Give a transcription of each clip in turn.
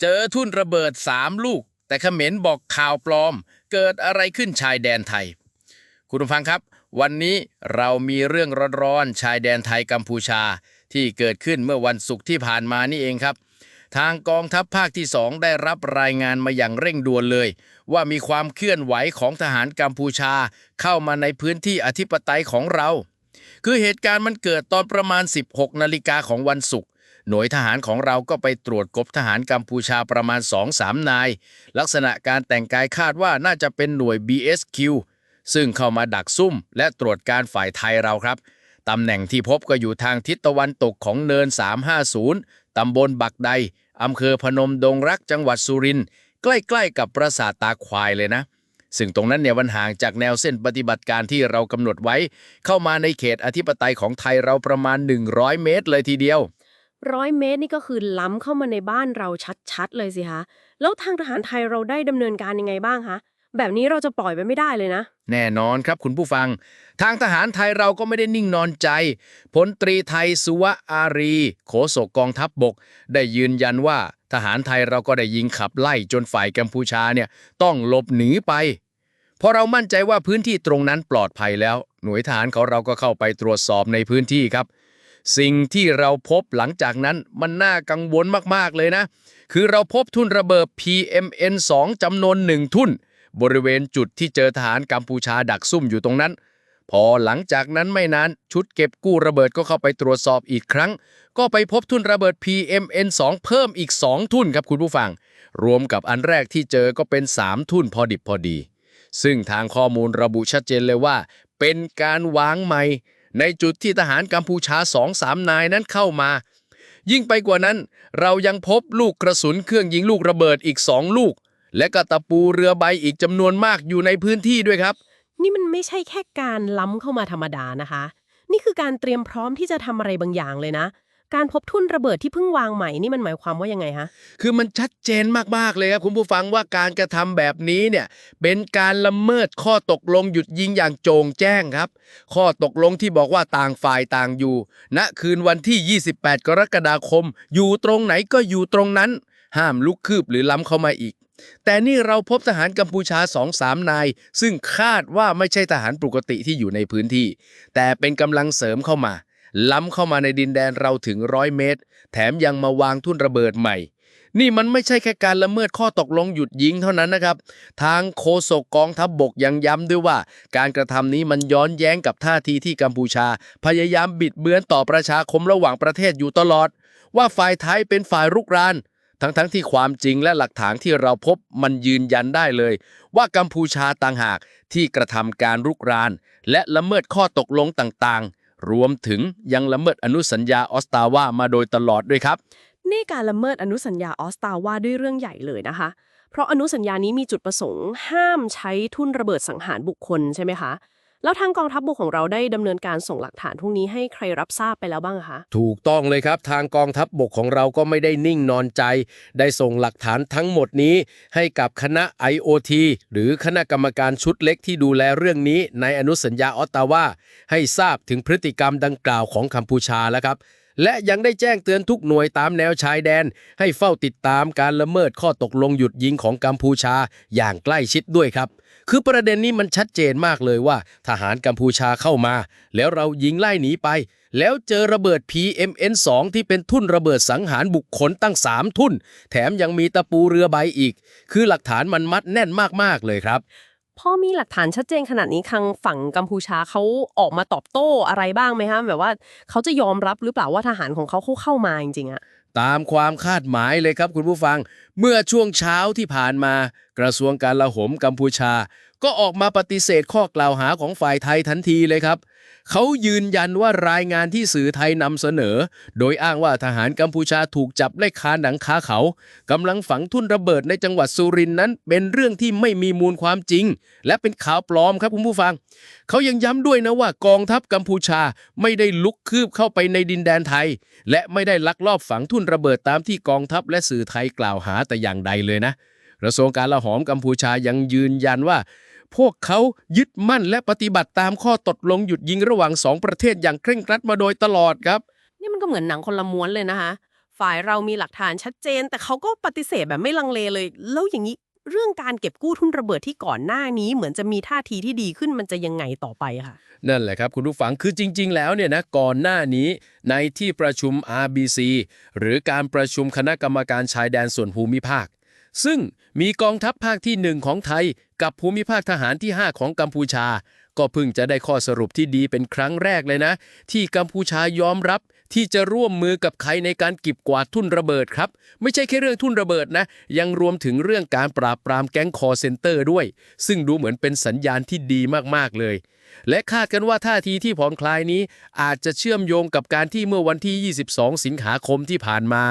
เจอทุ่นระเบิดสามลูก แต่เขมรบอกข่าวปลอม เกิดอะไรขึ้นชายแดนไทย คุณผู้ฟังครับ วันนี้เรามีเรื่องร้อนๆชายแดนไทยกัมพูชา ที่เกิดขึ้นเมื่อวันศุกร์ที่ผ่านมานี่เองครับ ทางกองทัพภาคที่สองได้รับรายงานมาอย่างเร่งด่วนเลย ว่ามีความเคลื่อนไหวของทหารกัมพูชา เข้ามาในพื้นที่อธิปไตยของเรา คือเหตุการณ์มันเกิดตอนประมาณ 16นาฬิกาของวันศุกร์ หน่วยทหารของเราก็ไปตรวจกบทหารกัมพูชาประมาณ 2-3 นาย ลักษณะการแต่งกายคาดว่าน่าจะเป็นหน่วย BSQ ซึ่งเข้ามาดักซุ่ม และตรวจการฝ่ายไทยเราครับ ตำแหน่งที่พบก็อยู่ทางทิศตะวันตกของเนิน 350 ตำบลบักใด อำเภอพนมดงรักจังหวัดสุรินทร์ ใกล้ๆกับปราสาทตาควายเลยนะซึ่งตรงนั้นเนี่ยมันห่างจากแนวเส้นปฏิบัติการที่เรากำหนดไว้ เข้ามาในเขตอธิปไตยของไทยเราประมาณ 100 เมตรเลยทีเดียว ร้อยเมตรนี่ก็คือล้ำเข้ามาในบ้านเราชัดๆ เลยสิคะ แล้วทางทหารไทยเราได้ดำเนินการยังไงบ้างคะ แบบนี้เราจะปล่อยไปไม่ได้เลยนะ แน่นอนครับคุณผู้ฟัง ทางทหารไทยเราก็ไม่ได้นิ่งนอนใจพลตรีไทยสุวะอารีโฆษกกองทัพบบก ได้ยืนยันว่าทหารไทยเราก็ได้ยิงขับไล่จนฝ่ายกัมพูชาเนี่ยต้องหลบหนีไปพอเรามั่นใจว่าพื้นที่ตรงนั้นปลอดภัยแล้ว หน่วยทหารของเราก็เข้าไปตรวจสอบในพื้นที่ครับ สิ่งที่เราพบหลังจากนั้นมันน่ากังวลมาก ๆ เลยนะ คือเราพบทุ่นระเบิด PMN 2จำนวนหนึ่งทุ่น บริเวณจุดที่เจอทหารกัมพูชาดักซุ่มอยู่ตรงนั้น พอหลังจากนั้นไม่นานชุดเก็บกู้ระเบิดก็เข้าไปตรวจสอบอีกครั้ง ก็ไปพบทุ่นระเบิด PMN 2เพิ่มอีก 2 ทุ่นครับคุณผู้ฟัง รวมกับอันแรกที่เจอก็เป็น 3 ทุ่นพอดิบพอดี ซึ่งทางข้อมูลระบุชัดเจนเลยว่า เป็นการวางใหม่ ในจุดที่ทหารกัมพูชาสองสามนายนั้นเข้ามา ยิ่งไปกว่านั้น เรายังพบลูกกระสุนเครื่องยิงลูกระเบิดอีกสองลูก และกระตะปูเรือใบอีกจำนวนมากอยู่ในพื้นที่ด้วยครับ นี่มันไม่ใช่แค่การล้ำเข้ามาธรรมดานะคะ นี่คือการเตรียมพร้อมที่จะทำอะไรบางอย่างเลยนะ การพบทุ่นระเบิดที่เพิ่งวางใหม่นี่มันหมายความว่ายังไงคะคือมันชัดเจนมากๆเลยครับคุณผู้ฟังว่าการกระทำแบบนี้เนี่ยเป็นการละเมิดข้อตกลงหยุดยิงอย่างโจงแจ้งครับ ข้อตกลงที่บอกว่าต่างฝ่ายต่างอยู่ณคืนวันที่ 28 กรกฎาคม อยู่ตรงไหนก็อยู่ตรงนั้น ห้ามลุกคืบหรือล้ำเข้ามาอีกแต่นี่เราพบทหารกัมพูชา2-3นาย ซึ่งคาดว่าไม่ใช่ทหารปกติที่อยู่ในพื้นที่ แต่เป็นกำลังเสริมเข้ามา ล้ำเข้ามาในดินแดนเราถึงร้อยเมตร แถมยังมาวางทุ่นระเบิดใหม่ นี่มันไม่ใช่แค่การละเมิดข้อตกลงหยุดยิงเท่านั้นนะครับ ทางโฆษกกองทัพบบกยังย้ำด้วยว่า การกระทำนี้มันย้อนแย้งกับท่าทีที่กัมพูชา พยายามบิดเบือนต่อประชาคมระหว่างประเทศอยู่ตลอด ว่าฝ่ายไทยเป็นฝ่ายรุกรานทั้งๆทที่ความจริงและหลักฐานที่เราพบมันยืนยันได้เลย ว่ากัมพูชาต่างหากที่กระทำการรุกราน และละเมิดข้อตกลงต่างๆ รวมถึงยังละเมิดอนุสัญญาออสตาวามาโดยตลอดด้วยครับ นี่การละเมิดอนุสัญญาออสตาว่าด้วยเรื่องใหญ่เลยนะคะ เพราะอนุสัญญานี้มีจุดประสงค์ ห้ามใช้ทุนระเบิดสังหารบุคคลใช่ไหมคะ แล้วทางกองทัพบกของเราได้ดำเนินการส่งหลักฐานพวกนี้ให้ใครรับทราบไปแล้วบ้างคะ ถูกต้องเลยครับ ทางกองทัพบบกของเราก็ไม่ได้นิ่งนอนใจ ได้ส่งหลักฐานทั้งหมดนี้ ให้กับคณะ IOT หรือคณะกรรมการชุดเล็กที่ดูแลเรื่องนี้ในอนุสัญญาออตตาวาให้ทราบถึงพฤติกรรมดังกล่าวของกัมพูชาแล้วครับและยังได้แจ้งเตือนทุกหน่วยตามแนวชายแดน ให้เฝ้าติดตามการละเมิดข้อตกลงหยุดยิงของกัมพูชาอย่างใกล้ชิดด้วยครับ คือประเด็นนี้มันชัดเจนมากเลยว่า ทหารกัมพูชาเข้ามา แล้วเรายิงไล่หนีไป แล้วเจอระเบิด PMN2 ที่เป็นทุ่นระเบิดสังหารบุคคลตั้ง 3 ทุ่น แถมยังมีตะปูเรือใบอีก คือหลักฐานมันมัดแน่นมากๆเลยครับพอมีหลักฐานชัดเจนขนาดนี้ทางฝั่งกัมพูชาเขาออกมาตอบโต้อะไรบ้างไหมคะแบบว่าเขาจะยอมรับหรือเปล่าว่าทหารของเขาเขาเข้ามาจริงๆอะ ตามความคาดหมายเลยครับคุณผู้ฟัง เมื่อช่วงเช้าที่ผ่านมา กระทรวงการละหมกัมพูชา ก็ออกมาปฏิเสธข้อกล่าวหาของฝ่ายไทยทันทีเลยครับ เขายืนยันว่ารายงานที่สื่อไทยนำเสนอ โดยอ้างว่าทหารกัมพูชาถูกจับไล่คาหนังคาเขากำลังฝังทุ่นระเบิดในจังหวัดสุรินทร์นั้น เป็นเรื่องที่ไม่มีมูลความจริง และเป็นข่าวปลอมครับคุณผู้ฟัง เขายังย้ำด้วยนะว่ากองทัพกัมพูชาไม่ได้ลุกคืบเข้าไปในดินแดนไทย และไม่ได้ลักลอบฝังทุ่นระเบิดตามที่กองทัพและสื่อไทยกล่าวหาแต่อย่างใดเลยนะกระทรวงการละหอมกัมพูชายังยืนยันว่า พวกเขายึดมั่นและปฏิบัติตามข้อตกลงหยุดยิงระหว่างสองประเทศอย่างเคร่งครัดมาโดยตลอดครับ นี่มันก็เหมือนหนังคนละม้วนเลยนะคะ ฝ่ายเรามีหลักฐานชัดเจน แต่เขาก็ปฏิเสธแบบไม่ลังเลเลย แล้วอย่างนี้เรื่องการเก็บกู้ทุนระเบิดที่ก่อนหน้านี้ เหมือนจะมีท่าทีที่ดีขึ้นมันจะยังไงต่อไปค่ะ นั่นแหละครับคุณผู้ฟังคือจริง ๆ แล้วเนี่ยนะก่อนหน้านี้ในที่ประชุม RBC หรือการประชุมคณะกรรมการชายแดนส่วนภูมิภาค ซึ่งมีกองทัพภาคที่ 1 ของไทย กับภูมิภาคทหารที่ 5 ของกัมพูชา ก็เพิ่งจะได้ข้อสรุปที่ดีเป็นครั้งแรกเลยนะ ที่กัมพูชายอมรับ ที่จะร่วมมือกับใครในการกิบกวาดทุนระเบิดครับ ไม่ใช่แค่เรื่องทุนระเบิดนะ ยังรวมถึงเรื่องการปราบปรามแก๊งคอร์เซนเตอร์ด้วย ซึ่งดูเหมือนเป็นสัญญาณที่ดีมากๆเลย และคาดกันว่าท่าทีที่ผ่อนคลายนี้ อาจจะเชื่อมโยงกับการที่เมื่อวันที่ 22 สิงหาคมที่ผ่านมา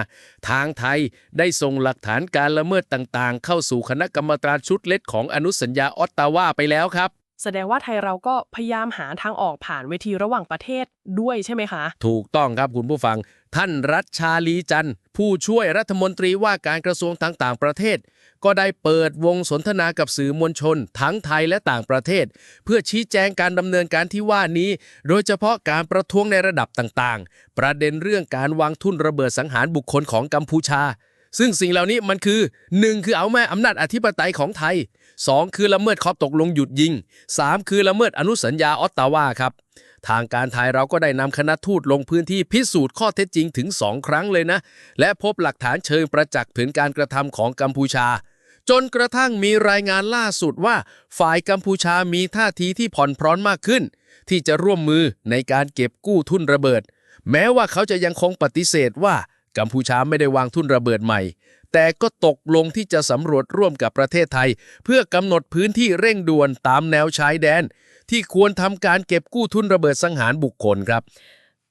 ทางไทยได้ส่งหลักฐานการละเมิดต่างๆ เข้าสู่คณะกรรมการชุดเล็กของอนุสัญญาออตตาวาไปแล้วครับ แสดงว่าไทยเราก็พยายามหาทางออกผ่านเวทีระหว่างประเทศด้วยใช่ไหมคะ ถูกต้องครับคุณผู้ฟัง ท่านรัชชาลีจันทร์ผู้ช่วยรัฐมนตรีว่าการกระทรวงต่างๆประเทศ ก็ได้เปิดวงสนทนากับสื่อมวลชน ทั้งไทยและต่างประเทศ เพื่อชี้แจงการดำเนินการที่ว่านี้ โดยเฉพาะการประท้วงในระดับต่างๆ ประเด็นเรื่องการวางทุนระเบิดสังหารบุคคลของกัมพูชา ซึ่งสิ่งเหล่านี้มันคือ 1. คือเอาแม่อำนาจอธิปไตยของไทย 2. คือละเมิดข้อตกลงหยุดยิง 3. คือละเมิดอนุสัญญาออตตาวาครับ ทางการไทยเราก็ได้นำคณะทูตลงพื้นที่พิสูจน์ข้อเท็จจริงถึง 2 ครั้งเลยนะ และพบหลักฐานเชิงประจักษ์ถึงการกระทำของกัมพูชา จนกระทั่งมีรายงานล่าสุดว่า ฝ่ายกัมพูชามีท่าทีที่ผ่อนพร้อนมากขึ้น ที่จะร่วมมือในการเก็บกู้ทุนระเบิด แม้ว่าเขาจะยังคงปฏิเสธว่า กัมพูชาไม่ได้วางทุนระเบิดใหม่ แต่ก็ตกลงที่จะสำรวจร่วมกับประเทศไทย เพื่อกำหนดพื้นที่เร่งด่วนตามแนวชายแดน ที่ควรทำการเก็บกู้ทุนระเบิดสังหารบุคคลครับ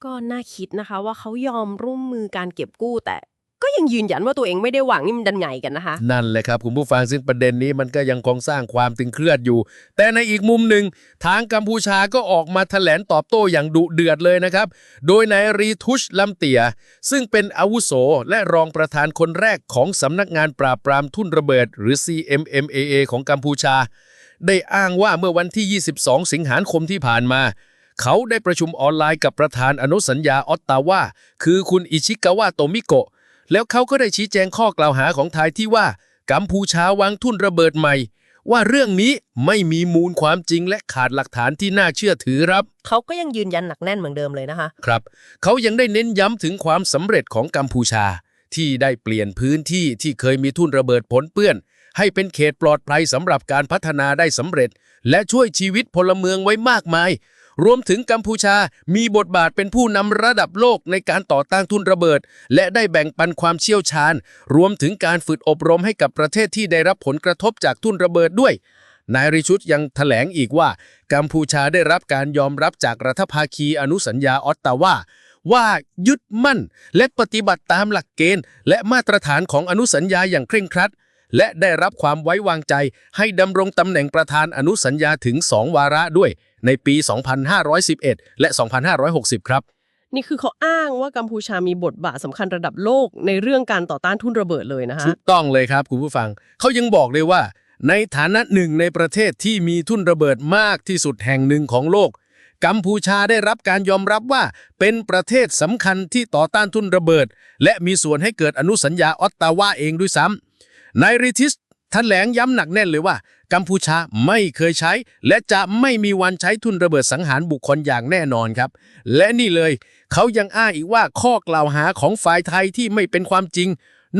ก็น่าคิดนะคะว่าเขายอมร่วมมือการเก็บกู้แต่ ก็ยังยืนยันว่าตัวเองไม่ได้หวังนี่มันดันไงกันนะคะ นั่นแหละครับ คุณผู้ฟังซึ่งประเด็นนี้มันก็ยังคงสร้างความตึงเครียดอยู่ แต่ในอีกมุมหนึ่งทางกัมพูชาก็ออกมาแถลงตอบโต้อย่างดุเดือดเลยนะครับ โดยนายรีทุชลำเตีย ซึ่งเป็นอาวุโสและรองประธานคนแรกของสำนักงานปราบปรามทุนระเบิด หรือ CMMAA ของกัมพูชา ได้อ้างว่าเมื่อวันที่ 22 สิงหาคมที่ผ่านมาเขาได้ประชุมออนไลน์กับประธานอนุสัญญาออตตาวาคือคุณอิชิกาวะโตมิโกะ แล้วเขาก็ได้ชี้แจงข้อกล่าวหาของไทยที่ว่า กัมพูชาวางทุนระเบิดใหม่ ว่าเรื่องนี้ไม่มีมูลความจริงและขาดหลักฐานที่น่าเชื่อถือครับ เขาก็ยังยืนยันหนักแน่นเหมือนเดิมเลยนะคะ ครับ เขายังได้เน้นย้ำถึงความสำเร็จของกัมพูชา ที่ได้เปลี่ยนพื้นที่ที่เคยมีทุนระเบิดผลเปื้อน ให้เป็นเขตปลอดภัยสำหรับการพัฒนาได้สำเร็จ และช่วยชีวิตพลเมืองไว้มากมาย รวมถึงกัมพูชามีบทบาทเป็นผู้นำระดับโลกในการต่อต้านทุนระเบิด และได้แบ่งปันความเชี่ยวชาญ รวมถึงการฝึกอบรมให้กับประเทศที่ได้รับผลกระทบจากทุนระเบิดด้วยนายริชุดยังแถลงอีกว่า กัมพูชาได้รับการยอมรับจากรัฐภาคีอนุสัญญาออตตาวาว่ายึดมั่น และปฏิบัติตามหลักเกณฑ์ และมาตรฐานของอนุสัญญาอย่างเคร่งครัด และได้รับความไว้วางใจให้ดำรงตำแหน่งประธานอนุสัญญาถึง2วาระด้วย ในปี 2511 และ 2560 ครับ นี่คือเขาอ้างว่ากัมพูชามีบทบาทสำคัญระดับโลกในเรื่องการต่อต้านทุนระเบิดเลยนะคะถูกต้องเลยครับคุณผู้ฟัง เขายังบอกเลยว่า ในฐานะหนึ่งในประเทศที่มีทุนระเบิดมากที่สุดแห่งหนึ่งของโลก กัมพูชาได้รับการยอมรับว่า เป็นประเทศสำคัญที่ต่อต้านทุนระเบิด และมีส่วนให้เกิดอนุสัญญาออตตาวาเองด้วยซ้ำนายริทิส แถลงย้ำหนักแน่นเลยว่า กัมพูชาไม่เคยใช้ และจะไม่มีวันใช้ทุนระเบิดสังหารบุคคลอย่างแน่นอนครับ และนี่เลย เขายังอ้างอีกว่าข้อกล่าวหาของฝ่ายไทยที่ไม่เป็นความจริง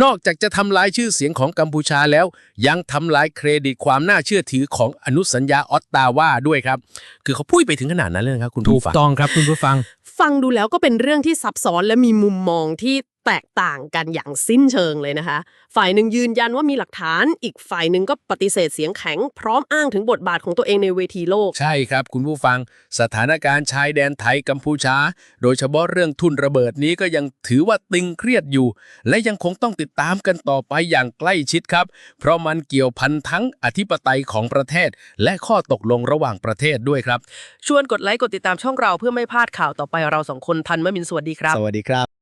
นอกจากจะทำลายชื่อเสียงของกัมพูชาแล้ว ยังทำลายเครดิตความน่าเชื่อถือของอนุสัญญาออตตาวาด้วยครับ คือเขาพูดไปถึงขนาดนั้นเลยนะครับคุณถูผู้กฟังต้องครับคุณผู้ฟัง ฟังดูแล้วก็เป็นเรื่องที่ซับซ้อนและมีมุมมองที่ แตกต่างกันอย่างสิ้นเชิงเลยนะคะ ฝ่ายหนึ่งยืนยันว่ามีหลักฐาน อีกฝ่ายหนึ่งก็ปฏิเสธเสียงแข็ง พร้อมอ้างถึงบทบาทของตัวเองในเวทีโลก ใช่ครับ คุณผู้ฟัง สถานการณ์ชายแดนไทยกัมพูชา โดยเฉพาะเรื่องทุนระเบิดนี้ก็ยังถือว่าตึงเครียดอยู่ และยังคงต้องติดตามกันต่อไปอย่างใกล้ชิดครับ เพราะมันเกี่ยวพันทั้งอธิปไตยของประเทศ และข้อตกลงระหว่างประเทศด้วยครับ ชวนกดไลค์กดติดตามช่องเราเพื่อไม่พลาดข่าวต่อไปเราสองคนทันมมินสวัสดีครับ สวัสดีครับ